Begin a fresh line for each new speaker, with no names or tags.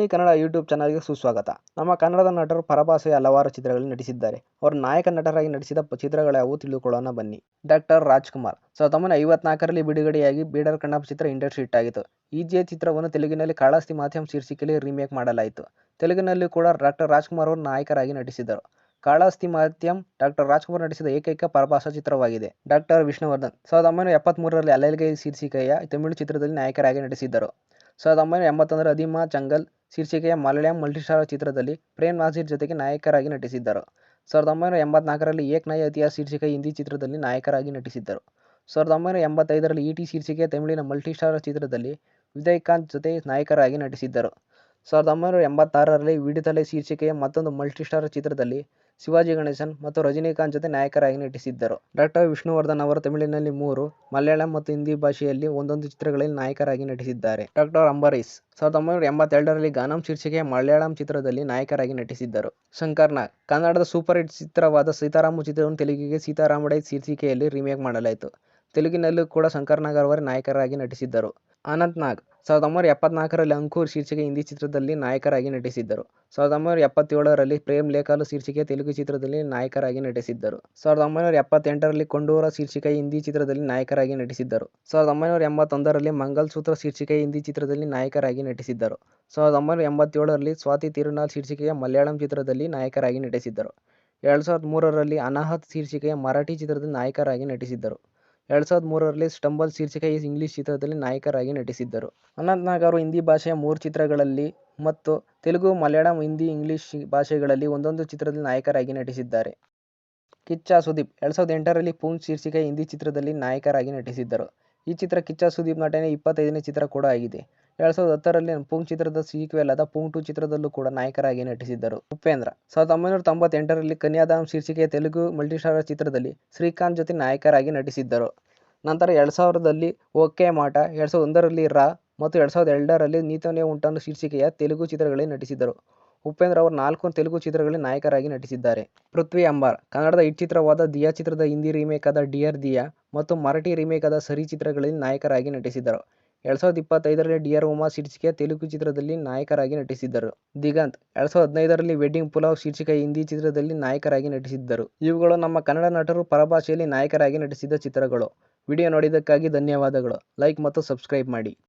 ಬನ್ನಿ ಕನ್ನಡ ಯೂಟ್ಯೂಬ್ ಚಾನಲ್ಗೆ ಸುಸ್ವಾಗತ. ನಮ್ಮ ಕನ್ನಡದ ನಟರು ಪರಭಾಷೆಯ ಹಲವಾರು ಚಿತ್ರಗಳಲ್ಲಿ ನಟಿಸಿದ್ದಾರೆ. ಅವರು ನಾಯಕ ನಟರಾಗಿ ನಟಿಸಿದ ಚಿತ್ರಗಳ ಚಿತ್ರಗಳ್ಯಾವು ತಿಳಿದುಕೊಳ್ಳೋಣ ಬನ್ನಿ. ಡಾಕ್ಟರ್ ರಾಜ್ಕುಮಾರ್. ಸಾವಿರದ ಒಂಬೈನೂರ ಐವತ್ನಾಲ್ಕರಲ್ಲಿ ಬಿಡುಗಡೆಯಾಗಿ ಬೀಡರ್ ಕಣ್ಣಪ್ಪ ಚಿತ್ರ ಇಂಡಸ್ಟ್ರಿ ಹಿಟ್ ಆಗಿತ್ತು. ಈ ಜೆ ಚಿತ್ರವನ್ನು ತೆಲುಗಿನಲ್ಲಿ ಕಾಳಾಸ್ತಿ ಮಾಧ್ಯಮ ಶೀರ್ಷಿಕೆಯಲ್ಲಿ ರೀಮೇಕ್ ಮಾಡಲಾಯಿತು. ತೆಲುಗಿನಲ್ಲಿ ಕೂಡ ಡಾಕ್ಟರ್ ರಾಜ್ಕುಮಾರ್ ಅವರು ನಾಯಕರಾಗಿ ನಟಿಸಿದರು ಕಾಳಾಸ್ತಿ ಮಾಧ್ಯಮ ಡಾಕ್ಟರ್ ರಾಜ್ಕುಮಾರ್ ನಟಿಸಿದ ಏಕೈಕ ಪರಭಾಷಾ ಚಿತ್ರವಾಗಿದೆ. ಡಾಕ್ಟರ್ ವಿಷ್ಣುವರ್ಧನ್. ಸಾವಿರದ ಒಂಬೈನೂರ ಎಪ್ಪತ್ತ್ಮೂರರಲ್ಲಿ ಅಲೆಲ್ಗೆ ಶೀರ್ಷಿಕೆಯ ತಮಿಳು ಚಿತ್ರದಲ್ಲಿ ನಾಯಕರಾಗಿ ನಟಿಸಿದ್ದರು. ಸಾವಿರದ ಒಂಬೈನೂರ ಎಂಬತ್ತೊಂದರ ಅದಿಮಾ ಚಂಗಲ್ ಶೀರ್ಷಿಕೆಯ ಮಲಯಾಳಂ ಮಲ್ಟಿಸ್ಟಾರ್ ಚಿತ್ರದಲ್ಲಿ ಪ್ರೇಮ್ ನಾಸೀರ್ ಜೊತೆಗೆ ನಾಯಕರಾಗಿ ನಟಿಸಿದ್ದರು. ಸಾವಿರದ ಒಂಬೈನೂರ ಎಂಬತ್ನಾಲ್ಕರಲ್ಲಿ ಏಕ್ ನಯ ಇತಿಹಾಸ ಶೀರ್ಷಿಕೆ ಹಿಂದಿ ಚಿತ್ರದಲ್ಲಿ ನಾಯಕರಾಗಿ ನಟಿಸಿದ್ದರು. ಸಾವಿರದ ಒಂಬೈನೂರ ಎಂಬತ್ತೈದರಲ್ಲಿ ಇ ಟಿ ಶೀರ್ಷಿಕೆಯ ತಮಿಳಿನ ಮಲ್ಟಿಸ್ಟಾರ್ ಚಿತ್ರದಲ್ಲಿ ವಿಜಯಕಾಂತ್ ಜೊತೆ ನಾಯಕರಾಗಿ ನಟಿಸಿದ್ದರು. ಸಾವಿರದ ಒಂಬೈನೂರ ಎಂಬತ್ತಾರರಲ್ಲಿ ವಿಡುದಲೆ ಶೀರ್ಷಿಕೆಯ ಮತ್ತೊಂದು ಮಲ್ಟಿಸ್ಟಾರ್ ಚಿತ್ರದಲ್ಲಿ ಶಿವಾಜಿ ಗಣೇಶನ್ ಮತ್ತು ರಜನಿಕಾಂತ್ ಜೊತೆ ನಾಯಕರಾಗಿ ನಟಿಸಿದ್ದರು. ಡಾಕ್ಟರ್ ವಿಷ್ಣುವರ್ಧನ್ ಅವರು ತಮಿಳಿನಲ್ಲಿ ಮೂರು, ಮಲಯಾಳಂ ಮತ್ತು ಹಿಂದಿ ಭಾಷೆಯಲ್ಲಿ ಒಂದೊಂದು ಚಿತ್ರಗಳಲ್ಲಿ ನಾಯಕರಾಗಿ ನಟಿಸಿದ್ದಾರೆ. ಡಾಕ್ಟರ್ ಅಂಬರೀಶ್ ಸಾವಿರದ ಒಂಬೈನೂರ ಎಂಬತ್ತೆರಡರಲ್ಲಿ ಗಾನಂ ಶೀರ್ಷಿಕೆಯ ಮಲಯಾಳಂ ಚಿತ್ರದಲ್ಲಿ ನಾಯಕರಾಗಿ ನಟಿಸಿದ್ದರು. ಶಂಕರ್ ನಾಗ್, ಕನ್ನಡದ ಸೂಪರ್ ಹಿಟ್ ಚಿತ್ರವಾದ ಸೀತಾರಾಮು ಚಿತ್ರವನ್ನು ತೆಲುಗಿಗೆ ಸೀತಾರಾಮಡೈ ಶೀರ್ಷಿಕೆಯಲ್ಲಿ ರೀಮೇಕ್ ಮಾಡಲಾಯಿತು. ತೆಲುಗಿನಲ್ಲೂ ಕೂಡ ಶಂಕರ್ ನಾಗ್ ಅವರೇ ನಾಯಕರಾಗಿ ನಟಿಸಿದ್ದರು. ಅನಂತ್ ನಾಗ್ ಸಾವಿರದ ಒಂಬೈನೂರ ಎಪ್ಪತ್ನಾಲ್ಕರಲ್ಲಿ ಅಂಕುರ್ ಶೀರ್ಷಿಕೆ ಹಿಂದಿ ಚಿತ್ರದಲ್ಲಿ ನಾಯಕರಾಗಿ ನಟಿಸಿದ್ದರು. ಸಾವಿರದ ಒಂಬೈನೂರ ಎಪ್ಪತ್ತೇಳರಲ್ಲಿ ಪ್ರೇಮ್ ಲೇಖಾಲು ಶೀರ್ಷಿಕೆ ತೆಲುಗು ಚಿತ್ರದಲ್ಲಿ ನಾಯಕರಾಗಿ ನಟಿಸಿದ್ದರು. ಸಾವಿರದ ಒಂಬೈನೂರ ಎಪ್ಪತ್ತೆಂಟರಲ್ಲಿ ಕೊಂಡೂರ ಶೀರ್ಷಿಕೆ ಹಿಂದಿ ಚಿತ್ರದಲ್ಲಿ ನಾಯಕರಾಗಿ ನಟಿಸಿದ್ದರು. ಸಾವಿರದ ಒಂಬೈನೂರ ಎಂಬತ್ತೊಂದರಲ್ಲಿ ಮಂಗಲ್ಸೂತ್ರ ಶೀರ್ಷಿಕೆ ಹಿಂದಿ ಚಿತ್ರದಲ್ಲಿ ನಾಯಕರಾಗಿ ನಟಿಸಿದ್ದರು. ಸಾವಿರದ ಒಂಬೈನೂರ ಎಂಬತ್ತೇಳರಲ್ಲಿ ಸ್ವಾತಿ ತಿರುನಾಳ್ ಶೀರ್ಷಿಕೆಯ ಮಲಯಾಳಂ ಚಿತ್ರದಲ್ಲಿ ನಾಯಕರಾಗಿ ನಟಿಸಿದ್ದರು. ಎರಡು ಸಾವಿರದ ಮೂರರಲ್ಲಿ ಅನಾಹತ್ ಶೀರ್ಷಿಕೆಯ ಮರಾಠಿ ಚಿತ್ರದಲ್ಲಿ ನಾಯಕರಾಗಿ ನಟಿಸಿದ್ದರು. ಎರಡು ಸಾವಿರದ ಮೂರರಲ್ಲಿ ಸ್ಟಂಬಲ್ ಶೀರ್ಷಿಕೆ ಇಂಗ್ಲಿಷ್ ಚಿತ್ರದಲ್ಲಿ ನಾಯಕರಾಗಿ ನಟಿಸಿದ್ದರು. ಅನಂತ್ ನಾಗ್ ಅವರು ಹಿಂದಿ ಭಾಷೆಯ ಮೂರು ಚಿತ್ರಗಳಲ್ಲಿ ಮತ್ತು ತೆಲುಗು, ಮಲಯಾಳಂ, ಹಿಂದಿ, ಇಂಗ್ಲಿಷ್ ಭಾಷೆಗಳಲ್ಲಿ ಒಂದೊಂದು ಚಿತ್ರದಲ್ಲಿ ನಾಯಕರಾಗಿ ನಟಿಸಿದ್ದಾರೆ. ಕಿಚ್ಚ ಸುದೀಪ್ ಎರಡು ಸಾವಿರದ ಎಂಟರಲ್ಲಿ ಪೂಂ ಶೀರ್ಷಿಕೆ ಹಿಂದಿ ಚಿತ್ರದಲ್ಲಿ ನಾಯಕರಾಗಿ ನಟಿಸಿದ್ದರು. ಈ ಚಿತ್ರ ಕಿಚ್ಚ ಸುದೀಪ್ ನಟನೆ ಇಪ್ಪತ್ತೈದನೇ ಚಿತ್ರ ಕೂಡ ಆಗಿದೆ. ಎರಡು ಸಾವಿರದ ಹತ್ತರಲ್ಲಿ ಪುಂಗ್ ಚಿತ್ರದ ಸೀಕ್ವೆಲ್ ಆದ ಪುಂಗ್ ಟು ಚಿತ್ರದಲ್ಲೂ ಕೂಡ ನಾಯಕರಾಗಿ ನಟಿಸಿದ್ದರು. ಉಪೇಂದ್ರ ಸಾವಿರದ ಒಂಬೈನೂರ ತೊಂಬತ್ತೆಂಟರಲ್ಲಿ ಕನ್ಯಾದಾಮ್ ಶೀರ್ಷಿಕೆಯ ತೆಲುಗು ಮಲ್ಟಿಸ್ಟಾರರ್ ಚಿತ್ರದಲ್ಲಿ ಶ್ರೀಕಾಂತ್ ಜೊತೆ ನಾಯಕರಾಗಿ ನಟಿಸಿದ್ದರು. ನಂತರ ಎರಡು ಸಾವಿರದಲ್ಲಿ ಓಕೆ ಮಾಟ, ಎರಡು ಸಾವಿರದ ಒಂದರಲ್ಲಿ ರಾ ಮತ್ತು ಎರಡು ಸಾವಿರದ ಎರಡರಲ್ಲಿ ನೀತನೇ ಉಂಟನ್ನು ಶೀರ್ಷಿಕೆಯ ತೆಲುಗು ಚಿತ್ರಗಳಲ್ಲಿ ನಟಿಸಿದರು ಉಪೇಂದ್ರ ಅವರು ನಾಲ್ಕು ತೆಲುಗು ಚಿತ್ರಗಳಲ್ಲಿ ನಾಯಕರಾಗಿ ನಟಿಸಿದ್ದಾರೆ. ಪೃಥ್ವಿ ಅಂಬಾರ್, ಕನ್ನಡದ ಹಿಟ್ ಚಿತ್ರವಾದ ದಿಯಾ ಚಿತ್ರದ ಹಿಂದಿ ರೀಮೇಕ್ ಆದ ಡಿಯರ್ ದಿಯಾ ಮತ್ತು ಮರಾಠಿ ರೀಮೇಕ್ ಆದ ಸರಿ ಚಿತ್ರಗಳಲ್ಲಿ ನಾಯಕರಾಗಿ ನಟಿಸಿದರು ಎರಡು ಸಾವಿರದ ಇಪ್ಪತ್ತೈದರಲ್ಲಿ ಡಿಯರ್ ಉಮಾ ಶೀರ್ಷಿಕೆಯ ತೆಲುಗು ಚಿತ್ರದಲ್ಲಿ ನಾಯಕರಾಗಿ ನಟಿಸಿದ್ದರು. ದಿಗಂತ್ ಎರಡು ಸಾವಿರದ ಹದಿನೈದರಲ್ಲಿ ವೆಡ್ಡಿಂಗ್ ಪುಲಾವ್ ಶೀರ್ಷಿಕೆಯ ಹಿಂದಿ ಚಿತ್ರದಲ್ಲಿ ನಾಯಕರಾಗಿ ನಟಿಸಿದ್ದರು. ಇವುಗಳು ನಮ್ಮ ಕನ್ನಡ ನಟರು ಪರಭಾಷೆಯಲ್ಲಿ ನಾಯಕರಾಗಿ ನಟಿಸಿದ ಚಿತ್ರಗಳು. ವಿಡಿಯೋ ನೋಡಿದ್ದಕ್ಕಾಗಿ ಧನ್ಯವಾದಗಳು. ಲೈಕ್ ಮತ್ತು ಸಬ್ಸ್ಕ್ರೈಬ್ ಮಾಡಿ.